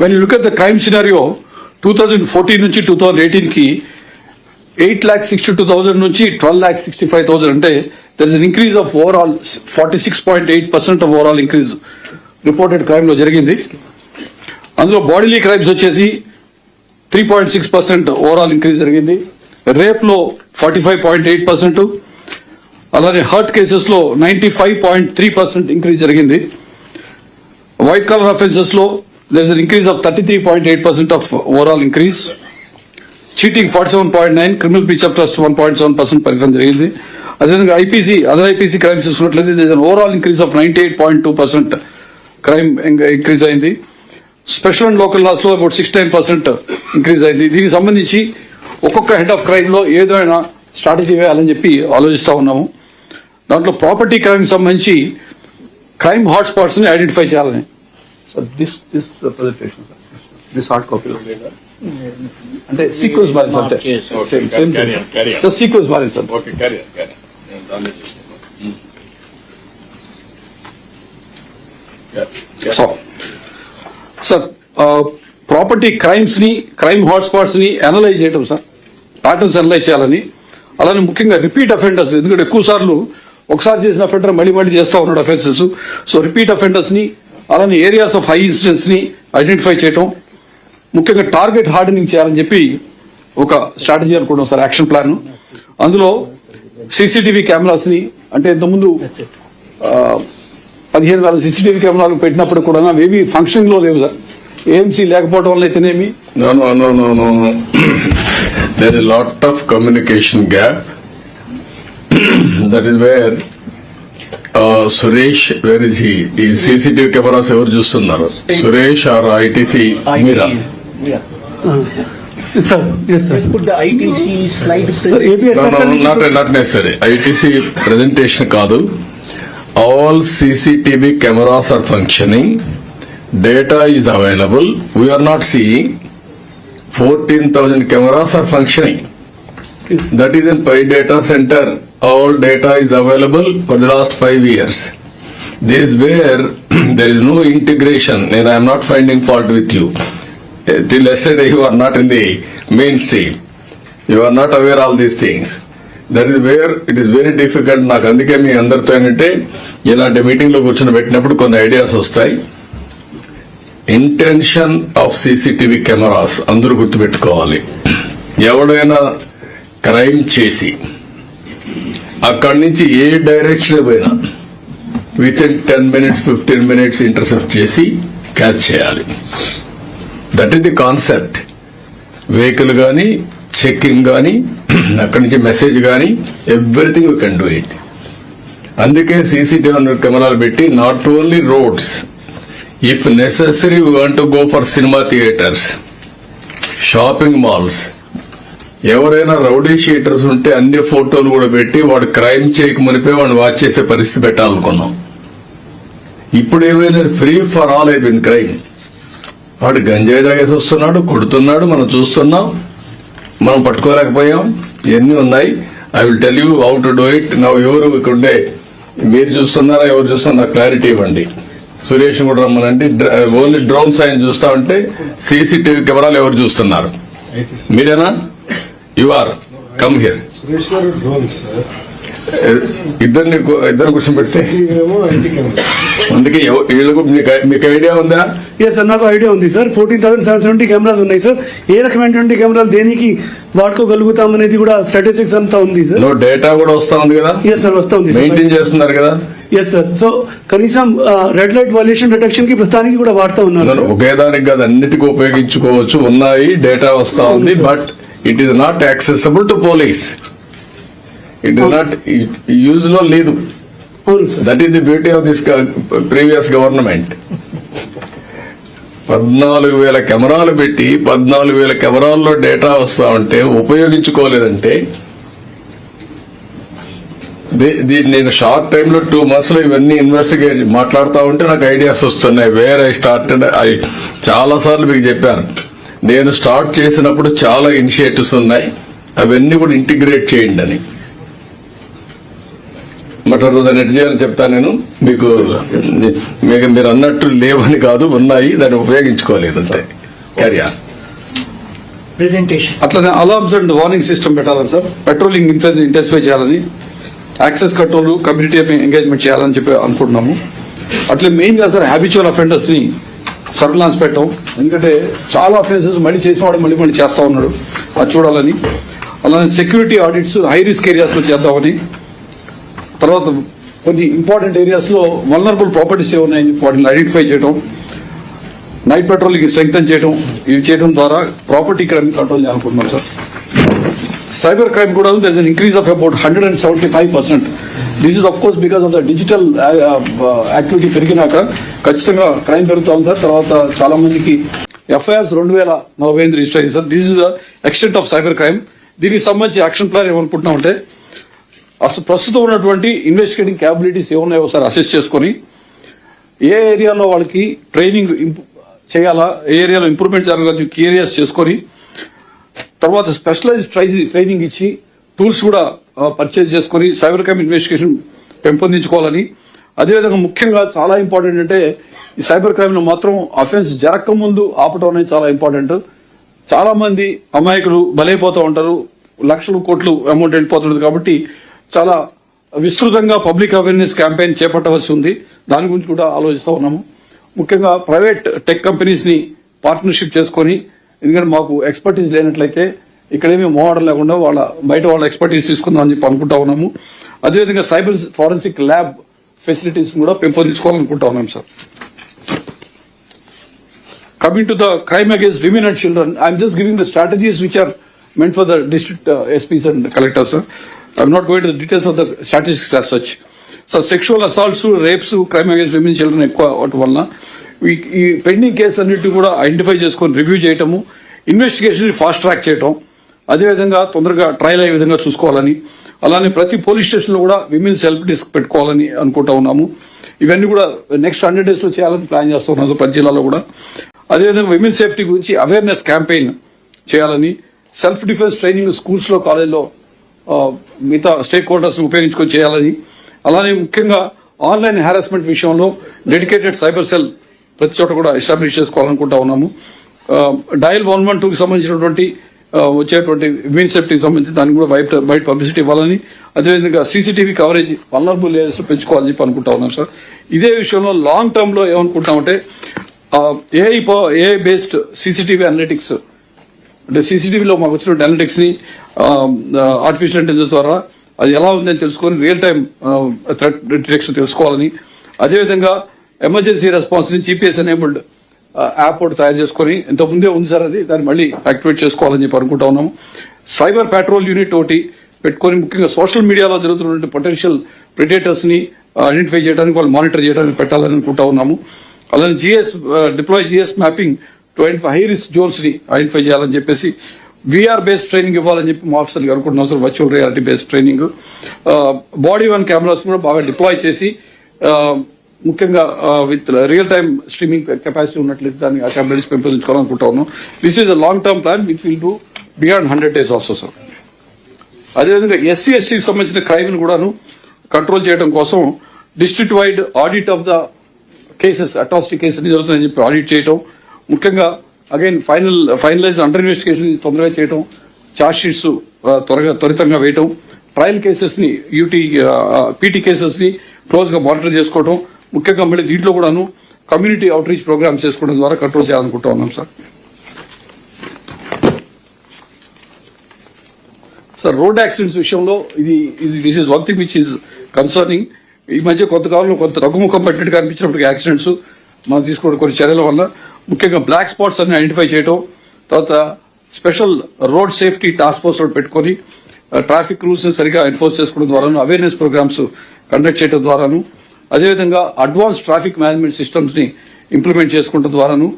When you look at the crime scenario two thousand fourteen నుంచి two thousand ఎయిటీన్కి eight lakh sixty two thousand నుంచి twelve lakh sixty five thousand అంటే there is increase of overall forty six point eight percent of overall increase reported క్రైమ్లో జరిగింది. అందులో bodily crimes వచ్చేసి three point six percent overall increase జరిగింది. రేప్లో forty five point eight percent అలానే hurt కేసెస్లో ninety five point three percent increase జరిగింది white colour offences there is an increase increase of thirty three point eight percent of overall increase cheating forty seven point nine criminal breach of trust one point seven percent పెరగడం జరిగింది అదేవిధంగా IPC other IPC crime చూసుకున్నట్లయితే overall increase of ninety eight point two percent crime increase అయింది. Special and local లాస్లో about six nine percent increase అయింది. దీనికి సంబంధించి ఒక్కొక్క head of క్రైమ్లో ఏదైనా స్ట్రాటజీ వేయాలని చెప్పి ఆలోచిస్తా ఉన్నాము. దాంట్లో ప్రాపర్టీ క్రైమ్ సంబంధించి క్రైమ్ హాట్ స్పాట్స్ని ఐడెంటిఫై చేయాలని. Sir this this presentation this hard copy అంటే సీక్వెన్స్ మారింది సార్ సేమ్ సేమ్ సీక్వెన్స్ మారింది sir okay carry so sir property క్రైమ్స్ని crime హాట్స్పాట్స్ని అనలైజ్ చేయడం సార్ ప్యాటర్న్స్ అనలైజ్ చేయాలని. అలానే ముఖ్యంగా రిపీట్ అఫెండర్స్ ఎందుకంటే ఎక్కువ సార్లు ఒకసారి చేసిన అఫెండర్ మళ్ళీ మళ్ళీ చేస్తా ఉన్నాడు అఫెన్సెస్ సో రిపీట్ అఫెండర్స్ని అలానే ఏరియాస్ ఆఫ్ హై ఇన్సిడెంట్స్ని ఐడెంటిఫై చేయటం ముఖ్యంగా టార్గెట్ హార్డనింగ్ చేయాలని చెప్పి ఒక స్ట్రాటజీ అనుకుంటాం సార్ యాక్షన్ ప్లాన్ అందులో సీసీటీవీ కెమెరాస్ని అంటే ఇంతకుముందు పదిహేను వేల సీసీటీవీ కెమెరాలు పెట్టినప్పుడు కూడా అవేవి ఫంక్షనింగ్లో లేవు సార్. ఏఎంసీ లేకపోవడం వల్ల అయితేనేమి? No, no, no, no, no. there is uh, where is he? The CCTV cameras ఎవరు చూస్తున్నారు సురేష్ ఆర్ ఐటీసీ మీరా Sir, yes, sir. Put the ITC slide. Sir, ABS No, no, circle నుంచి not, not necessary. ITC presentation కాదు. All CCTV cameras are functioning. Data is available. We are not seeing 14,000 cameras are functioning. That is in Pi data center. All data is available for the last five years. This is where there is no integration and I am not finding fault with you. Till yesterday you are not in the mainstream. You are not aware all these things. That is where it is very difficult నాకు అందుకే మీ అందరితో ఏంటంటే ఇలాంటి మీటింగ్లో కూర్చొని పెట్టినప్పుడు కొన్ని ideas వస్తాయి ఇంటెన్షన్ ఆఫ్ సీసీటీవీ కెమెరాస్ అందరూ గుర్తుపెట్టుకోవాలి ఎవడైనా క్రైమ్ చేసి అక్కడి నుంచి ఏ డైరెక్షన్ పోయినా within ten minutes fifteen minutes intercept చేసి క్యాచ్ చేయాలి. That is the concept vehicle కానీ చెక్కింగ్ కానీ అక్కడి నుంచి మెసేజ్ కానీ everything you can do it అందుకే సీసీటీవీ కెమెరాలు పెట్టి not only roads if necessary we want go for cinema theatres shopping malls ఎవరైనా రౌడీ షీటర్స్ ఉంటే అన్ని ఫోటోలు కూడా పెట్టి వాడు క్రైమ్ చేయక మునిపే వాడిని వాచ్ చేసే పరిస్థితి పెట్టాలనుకున్నాం. ఇప్పుడు ఏమైంది ఫ్రీ ఫర్ ఆల్ అయిపోయింది క్రైమ్. వాడు గంజాయి తాగేసి వస్తున్నాడు కొడుతున్నాడు మనం చూస్తున్నాం మనం పట్టుకోలేకపోయాం ఇవన్నీ ఉన్నాయి. I will tell you how to do it నా ఎవరు ఇక్కడ ఉండే మీరు చూస్తున్నారా ఎవరు చూస్తున్నారా క్లారిటీ ఇవ్వండి. సురేష్ కూడా రమ్మనండి. ఓన్లీ డ్రోన్స్ ఆయన చూస్తా ఉంటే సీసీటీవీ కెమెరాలు ఎవరు చూస్తున్నారు? మీరేనా? యు ఆర్ కమ్ హియర్ ఇద్దరిని ఇద్దరు కూర్చోబెడితే. అందుకే వీళ్ళకు మీకు ఐడియా ఉందా? ఎస్ సార్ నాకు ఐడియా ఉంది sir. Fourteen thousand seven seventy cameras ఉన్నాయి సార్. ఏ రకమైనటువంటి కెమెరాలు దేనికి వాడుకోగలుగుతాం అనేది కూడా స్టాటిస్టిక్స్ అంతా ఉంది సార్. డేటా కూడా వస్తా ఉంది కదా? ఎస్ సార్ వస్తా ఉంది మెయింటైన్ చేస్తున్నారు కదా? ఎస్ సార్ సో కనీసం రెడ్ లైట్ వాల్యుయేషన్ డిటెక్షన్కి ప్రస్తుతానికి కూడా వాడుతూ ఉన్నారు ఒకే దానికి కాదు అన్నిటికీ ఉపయోగించుకోవచ్చు. ఉన్నాయి డేటా వస్తా ఉంది but it is not accessible to police it is not యూజ్లో లేదు. That is the beauty of this previous government పద్నాలుగు వేల కెమెరాలు పెట్టి పద్నాలుగు వేల కెమెరాల్లో డేటా వస్తా ఉంటే ఉపయోగించుకోలేదంటే నేను షార్ట్ టైమ్లో టూ మంత్స్లో ఇవన్నీ ఇన్వెస్టిగేట్ మాట్లాడుతూ ఉంటే నాకు ఐడియాస్ వస్తున్నాయి. వేర్ ఐ స్టార్టెడ్ ఐ చాలా సార్లు మీకు చెప్పాను. నేను స్టార్ట్ చేసినప్పుడు చాలా ఇనిషియేటివ్స్ ఉన్నాయి. అవన్నీ కూడా ఇంటిగ్రేట్ చేయండి అని. మాట్లాడుతుంది దాన్ని ఎట్ చేయాలని చెప్తాను నేను. మీకు మీకు మీరు అన్నట్టు లేవని కాదు ఉన్నాయి. దాన్ని ఉపయోగించుకోలేదు అంతే. క్యారియా. Presentation. అట్లనే అలార్మ్స్ అండ్ వార్నింగ్ సిస్టమ్ పెట్టాలని సార్. పెట్రోలింగ్ ఇంటెన్సిఫై చేయాలని యాక్సెస్ కంట్రోల్ కమ్యూనిటీ ఎంగేజ్మెంట్ చేయాలని చెప్పి అనుకుంటున్నాము. అట్లే మెయిన్గా సార్ హ్యాబిచువల్ అఫెండర్స్ని సర్విలాన్స్ పెట్టాం. ఎందుకంటే చాలా అఫెన్సెస్ మళ్ళీ చేసేవాడు మళ్ళీ మళ్ళీ చేస్తా ఉన్నాడు. అది చూడాలని. అలానే సెక్యూరిటీ ఆడిట్స్ హై రిస్క్ ఏరియాస్లో చేద్దామని. తర్వాత కొన్ని ఇంపార్టెంట్ ఏరియాస్లో వల్నరబుల్ ప్రాపర్టీస్ ఏమున్నాయని వాటిని ఐడెంటిఫై చేయడం నైట్ పెట్రోల్కి స్ట్రెంగ్తన్ చేయడం ఇవి చేయడం ద్వారా ప్రాపర్టీ ఇక్కడ కంట్రోల్ చేయాలనుకుంటున్నాం సార్. సైబర్ క్రైమ్ కూడా there is increase of about hundred and seventy five percent this is of course because of the digital activity పెరిగినాక ఖచ్చితంగా క్రైమ్ పెరుగుతా ఉంది సార్ తర్వాత చాలా మందికి ఎఫ్ఐఆర్స్ రెండు వేల నలభై ఎనిమిది రిజిస్టర్ అయింది sir this is extent of cyber crime దీనికి సంబంధించి యాక్షన్ ప్లాన్ ఏమనుకుంటున్నామంటే అసలు ప్రస్తుతం ఉన్నటువంటి ఇన్వెస్టిగేటింగ్ క్యాబిలిటీస్ ఏమున్నాయో ఒకసారి అసెస్ చేసుకొని ఏ ఏరియాలో వాళ్ళకి ట్రైనింగ్ చేయాలా ఏ ఏరియాలో ఇంప్రూవ్మెంట్ జరగాలి కీ ఏరియాస్ చేసుకొని తర్వాత స్పెషలైజ్ ట్రైనింగ్ ఇచ్చి టూల్స్ కూడా పర్చేజ్ చేసుకొని సైబర్ క్రైమ్ ఇన్వెస్టిగేషన్ పెంపొందించుకోవాలని. అదేవిధంగా ముఖ్యంగా చాలా ఇంపార్టెంట్ అంటే ఈ సైబర్ క్రైమ్ మాత్రం అఫెన్స్ జరగక ముందు ఆపటం అనేది చాలా ఇంపార్టెంట్. చాలా మంది అమాయకులు బలైపోతూ ఉంటారు. లక్షలు కోట్లు అమౌంట్ వెళ్ళిపోతుంది కాబట్టి చాలా విస్తృతంగా పబ్లిక్ అవేర్నెస్ క్యాంపెయిన్ చేపట్టవలసి ఉంది. దాని గురించి కూడా ఆలోచిస్తూ ఉన్నాము. ముఖ్యంగా ప్రైవేట్ టెక్ కంపెనీస్ని పార్ట్నర్షిప్ చేసుకొని ఎందుకంటే మాకు ఎక్స్పర్టీస్ లేనట్లయితే ఇక్కడేమీ మోడల్ లేకుండా వాళ్ళ బయట వాళ్ళ ఎక్స్పర్టీస్ తీసుకుందాం అని చెప్పి అనుకుంటా ఉన్నాము. అదేవిధంగా సైబర్ ఫారెన్సిక్ ల్యాబ్ ఫెసిలిటీస్ కూడా పెంపొందించుకోవాలనుకుంటా ఉన్నాం sir coming to the crime against women and children I'm just giving the strategies which are meant for the district SPs and collector sir I'm not going the details of the strategies such sir sexual assaults rapes crime against women children ఎక్కువ వాటి వల్ల ఈ- ఈ pending case అన్నిటి కూడా identify చేసుకొని review చేయటము investigation fast track చేయటం అదేవిధంగా తొందరగా ట్రయల్ అయ్యే విధంగా చూసుకోవాలని అలానే ప్రతి పోలీస్ స్టేషన్లో కూడా విమెన్ సెల్ఫ్ డిస్క్ పెట్టుకోవాలని అనుకుంటా ఉన్నాము. ఇవన్నీ కూడా నెక్స్ట్ హండ్రెడ్ డేస్లో చేయాలని ప్లాన్ చేస్తూ ఉన్నాము ప్రతి జిల్లాలో కూడా. అదేవిధంగా విమెన్ సేఫ్టీ గురించి అవేర్నెస్ క్యాంపెయిన్ చేయాలని సెల్ఫ్ డిఫెన్స్ ట్రైనింగ్ స్కూల్స్లో కాలేజ్లో మిగతా స్టేక్ హోల్డర్స్ ఉపయోగించుకొని చేయాలని అలానే ముఖ్యంగా ఆన్లైన్ హారాస్మెంట్ విషయంలో డెడికేటెడ్ సైబర్ సెల్ ప్రతి చోట కూడా ఎస్టాబ్లిష్ చేసుకోవాలనుకుంటా ఉన్నాము. డయల్ వన్ వన్ టూకి సంబంధించినటువంటి వచ్చేటువంటి విమెన్ సేఫ్టీకి సంబంధించి దానికి కూడా బయట బయట పబ్లిసిటీ ఇవ్వాలని అదేవిధంగా సీసీటీవీ కవరేజ్ వల్నరబుల్ ఏరియాస్ పెంచుకోవాలని చెప్పి అనుకుంటా ఉన్నాం సార్ ఇదే విషయంలో లాంగ్ టర్మ్లో ఏమనుకుంటామంటే AI AI based CCTV analytics అంటే సీసీటీవీలో మాకు వచ్చిన అనలిటిక్స్ని ఆర్టిఫిషియల్ ఇంటెలిజెన్స్ ద్వారా అది ఎలా ఉందని తెలుసుకొని రియల్ టైం థ్రెట్ డిటెక్షన్ తెలుసుకోవాలని అదేవిధంగా ఎమర్జెన్సీ రెస్పాన్స్ని జీపీఎస్ ఎనేబుల్డ్ యాప్ ఒకటి తయారు చేసుకొని ఇంత ముందే ఉంది సార్ అది దాన్ని మళ్ళీ యాక్టివేట్ చేసుకోవాలని చెప్పి అనుకుంటా ఉన్నాము. సైబర్ పెట్రోల్ యూనిట్ ఒకటి పెట్టుకొని ముఖ్యంగా సోషల్ మీడియాలో జరుగుతున్నటువంటి పొటెన్షియల్ ప్రిడేటర్స్ని ఐడెంటిఫై చేయడానికి వాళ్ళు మానిటర్ చేయడానికి పెట్టాలని అనుకుంటా ఉన్నాము. అలానే GS deploy GS mapping to identify high risk జోన్స్ని identify చేయాలని చెప్పేసి విఆర్ బేస్డ్ ట్రైనింగ్ ఇవ్వాలని చెప్పి మా ఆఫీసర్కి అనుకుంటున్నాం sir virtual reality based training body worn cameras కూడా బాగా డిప్లాయ్ చేసి ముఖ్యంగా with real time streaming capacity ఉన్నట్లయితే దాన్ని ఆ క్యాపబిలిటీస్ పెంపొందించుకోవాలనుకుంటా ఉన్నాం this is a long term plan which will do beyond hundred days also sir అదేవిధంగా ఎస్సీ ఎస్టీకి సంబంధించిన క్రైమ్ కూడాను కంట్రోల్ చేయడం కోసం district wide audit of the cases atrocity cases జరుగుతుందని చెప్పి ఆడిట్ చేయటం ముఖ్యంగా again final finalise under investigation తొందరగా చేయటం ఛార్జ్ షీట్స్ త్వరగా త్వరితంగా వేయటం ట్రయల్ కేసెస్ని యూటీ పీటీ కేసెస్ని క్లోజ్గా మానిటర్ చేసుకోవడం ముఖ్యంగా మళ్ళీ దీంట్లో కూడాను కమ్యూనిటీ అవుట్రీచ్ ప్రోగ్రామ్స్ చేసుకోవడం ద్వారా కంట్రోల్ చేయాలనుకుంటా ఉన్నాం సార్ సార్ రోడ్ యాక్సిడెంట్స్ విషయంలో ఇది ఇది this is one thing which is concerning ఈ మధ్య కొంతకాలంలో కొంత తగ్గుముఖం పట్టినట్టు అనిపించినప్పటికి యాక్సిడెంట్స్ మనం తీసుకోవడం కొన్ని చర్యల వల్ల ముఖ్యంగా బ్లాక్ స్పాట్స్ అన్ని ఐడెంటిఫై చేయడం తర్వాత special road safety task force పెట్టుకొని ట్రాఫిక్ రూల్స్ సరిగా ఎన్ఫోర్స్ చేసుకోవడం ద్వారాను అవేర్నెస్ ప్రోగ్రామ్స్ కండక్ట్ చేయడం ద్వారాను అదేవిధంగా అడ్వాన్స్ ట్రాఫిక్ మేనేజ్మెంట్ సిస్టమ్స్ని ఇంప్లిమెంట్ చేసుకోవడం ద్వారాను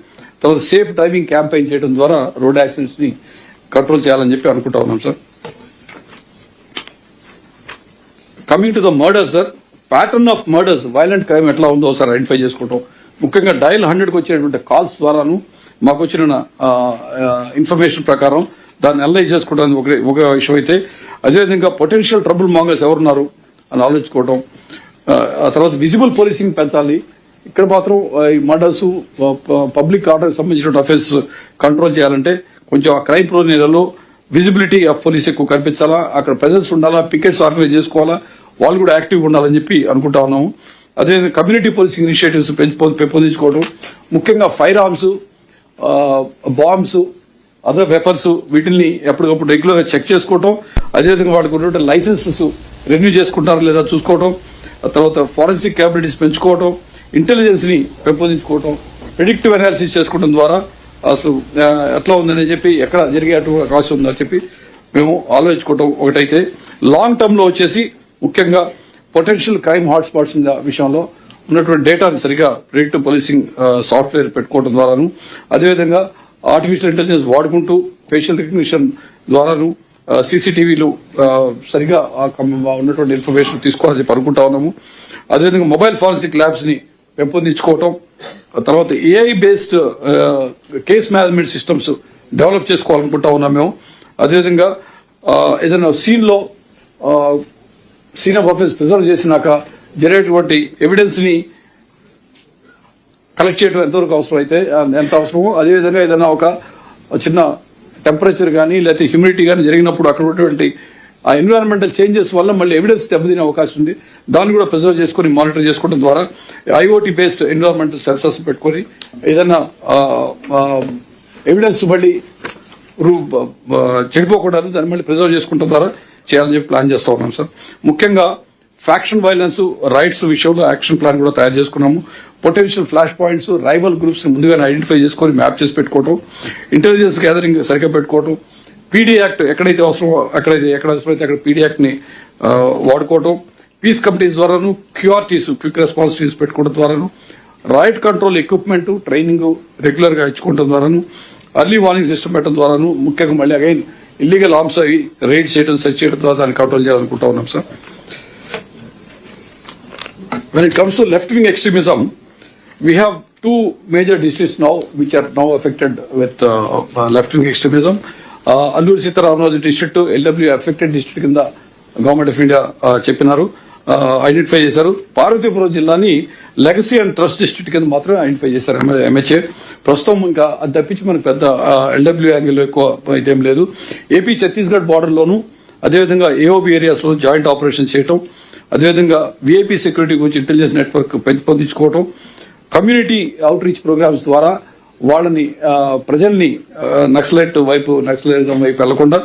తర్వాత సేఫ్ డ్రైవింగ్ క్యాంపెయిన్ చేయడం ద్వారా రోడ్ యాక్సిడెంట్స్ని కంట్రోల్ చేయాలని చెప్పి అనుకుంటా ఉన్నాం sir. Coming to the murder sir pattern of murders violent crime ఎట్లా ఉందో సార్ ఐడెంటిఫై చేసుకోవటం. ముఖ్యంగా డయల్ హండ్రెడ్కి వచ్చేటువంటి కాల్స్ ద్వారాను మాకు వచ్చిన ఇన్ఫర్మేషన్ ప్రకారం దాన్ని అనలైజ్ చేసుకోవడానికి ఒక ఒక విషయం అయితే అదేవిధంగా పొటెన్షియల్ ట్రబుల్ మాంగర్స్ ఎవరున్నారు అని ఆలోచించుకోవడం ఆ, తర్వాత విజిబుల్ పోలీసింగ్ పెంచాలి. ఇక్కడ మాత్రం ఈ మర్డర్స్ పబ్లిక్ ఆర్డర్ సంబంధించిన అఫేర్స్ కంట్రోల్ చేయాలంటే కొంచెం ఆ క్రైమ్ ప్రోన్ ఏరియాలో విజిబిలిటీ ఆఫ్ పోలీస్ ఎక్కువ కనిపించాలా అక్కడ ప్రజెన్స్ ఉండాలా పికెట్స్ ఆర్గనైజ్ చేసుకోవాలా వాళ్ళు కూడా యాక్టివ్ ఉండాలని చెప్పి అనుకుంటా ఉన్నాము. అదే కమ్యూనిటీ పోలీసింగ్ ఇనిషియేటివ్స్ పెంపొందించుకోవడం. ముఖ్యంగా fire arms bombs other weapons వీటిని ఎప్పటికప్పుడు రెగ్యులర్గా చెక్ చేసుకోవటం. అదేవిధంగా వాటికి ఉన్నటువంటి లైసెన్సెస్ రెన్యూ చేసుకుంటారా లేదా చూసుకోవటం. తర్వాత ఫారెన్సిక్ క్యాపబిలిటీస్ పెంచుకోవటం ఇంటెలిజెన్స్ని పెంపొందించుకోవటం ప్రిడిక్టివ్ అనాలిసిస్ చేసుకోవడం ద్వారా అసలు ఎట్లా ఉందని చెప్పి ఎక్కడ జరిగే అవకాశం ఉందని చెప్పి మేము ఆలోచించుకోవటం ఒకటైతే లాంగ్ టర్మ్లో వచ్చేసి ముఖ్యంగా పొటెన్షియల్ క్రైమ్ హాట్స్పాట్స్ విషయంలో ఉన్నటువంటి డేటాను సరిగా ప్రిడిక్టివ్ పోలీసింగ్ సాఫ్ట్వేర్ పెట్టుకోవడం ద్వారాను అదేవిధంగా ఆర్టిఫిషియల్ ఇంటెలిజెన్స్ వాడుకుంటూ ఫేషియల్ రికగ్నిషన్ ద్వారాను సీసీటీవీలు సరిగా ఉన్నటువంటి ఇన్ఫర్మేషన్ తీసుకోవాలని చెప్పి అనుకుంటా ఉన్నాము. అదేవిధంగా మొబైల్ ఫారెన్సిక్ ల్యాబ్స్ని పెంపొందించుకోవటం ఆ తర్వాత AI based case management systems develop చేసుకోవాలనుకుంటా ఉన్నాం మేము. అదేవిధంగా ఏదైనా సీన్లో సీన్ ఆఫ్ ఆఫీస్ ప్రిజర్వ్ చేసినాక జరిగేటువంటి ఎవిడెన్స్ని కలెక్ట్ చేయడం ఎంతవరకు అవసరం అయితే ఎంత అవసరమో అదేవిధంగా ఏదైనా ఒక చిన్న టెంపరేచర్ కానీ లేకపోతే హ్యూమిడిటీ కానీ జరిగినప్పుడు అక్కడ ఉన్నటువంటి ఆ ఎన్విరాన్మెంటల్ చేంజెస్ వల్ల మళ్ళీ ఎవిడెన్స్ దెబ్బతినే అవకాశం ఉంది. దాన్ని కూడా ప్రిజర్వ్ చేసుకుని మానిటర్ చేసుకోవడం ద్వారా ఐఓటీ బేస్డ్ ఎన్విరాన్మెంటల్ సెన్సర్స్ పెట్టుకొని ఏదైనా ఎవిడెన్స్ మళ్ళీ రూ- చెడిపోకుండా దాన్ని మళ్ళీ ప్రిజర్వ్ చేసుకుంటాం ద్వారా చేయాలని చెప్పి ప్లాన్ చేస్తా ఉన్నాం సార్. ముఖ్యంగా ఫ్యాక్షన్ వైలెన్స్ రైట్స్ విషయంలో యాక్షన్ ప్లాన్ కూడా తయారు చేసుకున్నాము. Potential flash points rival groups ముందుగానే ఐడెంటిఫై చేసుకొని మ్యాప్ చేసి పెట్టుకోవటం. ఇంటెలిజెన్స్ గ్యాదరింగ్ సరిగ్గా పెట్టుకోవటం. పీడీ యాక్ట్ ఎక్కడైతే అవసరమో అక్కడైతే ఎక్కడ అవసరమైతే అక్కడ పీడీ యాక్ట్ని వాడుకోవటం. పీస్ కమిటీస్ ద్వారాను క్యూఆర్టీస్ క్విక్ రెస్పాన్స్ టీమ్స్ పెట్టుకోవడం ద్వారాను. రైట్ కంట్రోల్ ఎక్విప్మెంట్ ట్రైనింగ్ రెగ్యులర్గా ఇచ్చుకోవడం ద్వారాను. అర్లీ వార్నింగ్ సిస్టమ్ పెట్టడం ద్వారాను. ముఖ్యంగా మళ్ళీ అగైన్ ఇల్లీగల్ ఆర్మ్స్ అవి రైడ్ చేయడం సెర్చ్ చేయడం ద్వారా దాన్ని కంట్రోల్ చేయాలనుకుంటా ఉన్నాం sir. When it comes to left wing extremism, we have two major districts now which are now affected with uh, uh, left wing extremism. Uh, Alluri Sitaramraju district, LW affected district కింద government of India చెప్పినారు identify చేశారు పార్వతీపురం జిల్లాని legacy and trust district కింద మాత్రమే identify చేశారు MHA ప్రస్తుతం ఇంకా అది తప్పించి మనకు పెద్ద ఎల్డబ్ల్యూ యాంగిల్ ఎక్కువ ఇదేం లేదు ఏపీ ఛత్తీస్గఢ్ బార్డర్లోనూ అదేవిధంగా ఏఓబి ఏరియాస్లో జాయింట్ ఆపరేషన్ చేయటం అదేవిధంగా విఐపి సెక్యూరిటీ గురించి ఇంటెలిజెన్స్ నెట్వర్క్ పెంపొందించుకోవటం కమ్యూనిటీ అవుట్ రీచ్ ప్రోగ్రామ్స్ ద్వారా వాళ్ళని ప్రజల్ని నక్సలైట్ వైపు నక్సలైజం వైపు వెళ్ళకుండా